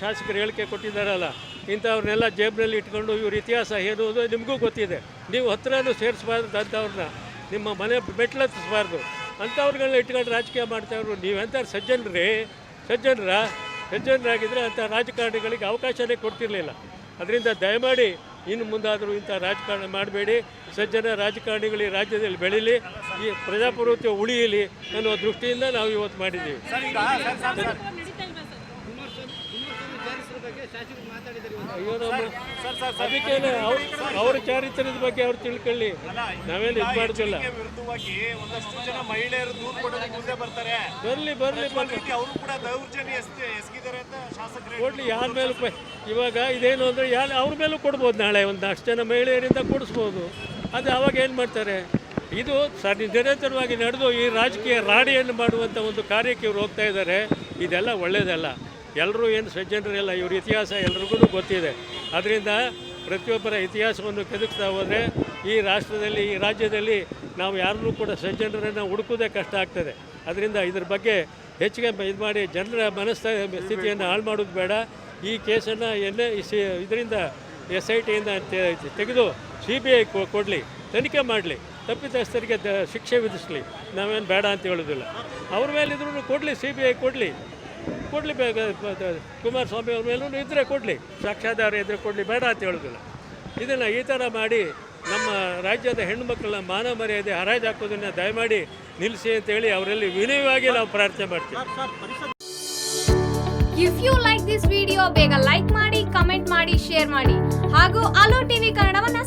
ಶಾಸಕರು ಹೇಳಿಕೆ ಕೊಟ್ಟಿದ್ದಾರಲ್ಲ, ಇಂಥವ್ರನ್ನೆಲ್ಲ ಜೇಬ್ನಲ್ಲಿ ಇಟ್ಕೊಂಡು ಇವ್ರ ಇತಿಹಾಸ ಏನು ಅದು ನಿಮಗೂ ಗೊತ್ತಿದೆ. ನೀವು ಹತ್ರನೂ ಸೇರಿಸಬಾರ್ದು ಅಂಥವ್ರನ್ನ, ನಿಮ್ಮ ಮನೆ ಮೆಟ್ಲತ್ತಿಸ್ಬಾರ್ದು ಅಂಥವ್ರಿಗೆಲ್ಲ ಇಟ್ಕೊಂಡು ರಾಜಕೀಯ ಮಾಡ್ತಾಯಿದ್ರು ನೀವೆಂಥ ಸಜ್ಜನರೇ? ಸಜ್ಜನರ? ಸಜ್ಜನರಾಗಿದ್ದರೆ ಅಂಥ ರಾಜಕಾರಣಿಗಳಿಗೆ ಅವಕಾಶನೇ ಕೊಡ್ತಿರಲಿಲ್ಲ. ಅದರಿಂದ ದಯಮಾಡಿ ಇನ್ನು ಮುಂದಾದರೂ ಇಂಥ ರಾಜಕಾರಣ ಮಾಡಬೇಡಿ. ಸಜ್ಜನ ರಾಜಕಾರಣಿಗಳು ಈ ರಾಜ್ಯದಲ್ಲಿ ಬೆಳೀಲಿ, ಈ ಪ್ರಜಾಪ್ರಭುತ್ವ ಉಳಿಯಲಿ ಅನ್ನೋ ದೃಷ್ಟಿಯಿಂದ ನಾವು ಇವತ್ತು ಮಾಡಿದ್ದೀವಿ. ಅಯ್ಯೋ ನಮ್ಮ ಅವ್ರ ಚಾರಿತ್ರ್ಯದ ಬಗ್ಗೆ ಅವ್ರು ತಿಳ್ಕೊಳ್ಳಿ. ನಾವೇನು ಇದು ಮಾಡ್ತಿಲ್ಲ. ಒಂದಷ್ಟು ಜನ ಮಹಿಳೆಯರು ದೂರು ಕೊಡೋದಕ್ಕೆ ಮುಂದೆ ಬರ್ತಾರೆ. ಬರ್ಲಿ ಬರ್ಲಿ ಅವರು ಕೂಡ ದೌರ್ಜನ್ಯ ಎಸ್ ಎಸಗಿದ್ದಾರೆ ಅಂತ ಶಾಸಕರು ಕೊಡ್ಲಿ ಯಾರ ಮೇಲೂ ಇವಾಗ ಇದೇನು ಅಂದರೆ ಯಾರು ಅವ್ರ ಮೇಲೂ ಕೊಡ್ಬೋದು ನಾಳೆ ಒಂದು ಅಷ್ಟು ಜನ ಮಹಿಳೆಯರಿಂದ ಕೊಡಿಸ್ಬೋದು. ಅದು ಅವಾಗ ಏನು ಮಾಡ್ತಾರೆ? ಇದು ಸ ನಿರಂತರವಾಗಿ ನಡೆದು ಈ ರಾಜಕೀಯ ರಾಡಿಯನ್ನು ಮಾಡುವಂಥ ಒಂದು ಕಾರ್ಯಕ್ಕೆ ಇವ್ರು ಹೋಗ್ತಾ ಇದ್ದಾರೆ. ಇದೆಲ್ಲ ಒಳ್ಳೆಯದಲ್ಲ ಎಲ್ಲರೂ ಏನು ಸಜ್ಜನರಿಲ್ಲ, ಇವ್ರ ಇತಿಹಾಸ ಎಲ್ರಿಗೂ ಗೊತ್ತಿದೆ. ಅದರಿಂದ ಪ್ರತಿಯೊಬ್ಬರ ಇತಿಹಾಸವನ್ನು ಕೆದಕ್ತಾ ಹೋದರೆ ಈ ರಾಷ್ಟ್ರದಲ್ಲಿ, ಈ ರಾಜ್ಯದಲ್ಲಿ ನಾವು ಯಾರನ್ನೂ ಕೂಡ ಸಜ್ಜನರನ್ನು ಹುಡುಕೋದೇ ಕಷ್ಟ ಆಗ್ತದೆ. ಅದರಿಂದ ಇದ್ರ ಬಗ್ಗೆ ಹೆಚ್ಚಿಗೆ ಇದು ಮಾಡಿ ಜನರ ಮನಸ್ಥ ಸ್ಥಿತಿಯನ್ನು ಹಾಳು ಮಾಡೋದು ಬೇಡ. ಈ ಕೇಸನ್ನು ಸಿ, ಇದರಿಂದ ಎಸ್ ಐ ಟಿಯಿಂದ ತೆಗೆದು ಸಿ ಬಿ ಐ ಕೊಡಲಿ, ತನಿಖೆ ಮಾಡಲಿ, ತಪ್ಪಿತಸ್ಥರಿಗೆ ಶಿಕ್ಷೆ ವಿಧಿಸಲಿ, ನಾವೇನು ಬೇಡ ಅಂತ ಹೇಳೋದಿಲ್ಲ. ಅವ್ರ ಮೇಲೆ ಇದ್ರೂ ಕೊಡಲಿ, ಸಿ ಬಿ ಐ ಕೊಡಲಿ. ಕೊಡಲಿ ಬೇಗ ಕುಮಾರಸ್ವಾಮಿ ಅವ್ರ ಮೇಲೂ ಇದ್ದರೆ ಕೊಡಲಿ. ಸಾಕ್ಷಾಧಾರ ಇದ್ದರೆ ಕೊಡಲಿ ಬೇಡ ಅಂತ ಹೇಳೋದಿಲ್ಲ. ಇದನ್ನು ಈ ಥರ ಮಾಡಿ ನಮ್ಮ ರಾಜ್ಯದ ಹೆಣ್ಣುಮಕ್ಕಳ ಮಾನ ಮರ್ಯಾದೆ ಹರಾಜು ಹಾಕೋದನ್ನು ದಯಮಾಡಿ ನಿಲ್ಲಿಸಿ ಅಂತೇಳಿ ಅವರಲ್ಲಿ ವಿನಯವಾಗಿ ನಾವು ಪ್ರಾರ್ಥನೆ ಮಾಡ್ತೀವಿ. If you like this video ಬೇಗ ಲೈಕ್ ಮಾಡಿ ಕಮೆಂಟ್ ಮಾಡಿ ಶೇರ್ ಮಾಡಿ. ಹಾಗೂ ಅಲೋ ಟಿವಿ ಕನ್ನಡವನ್ನ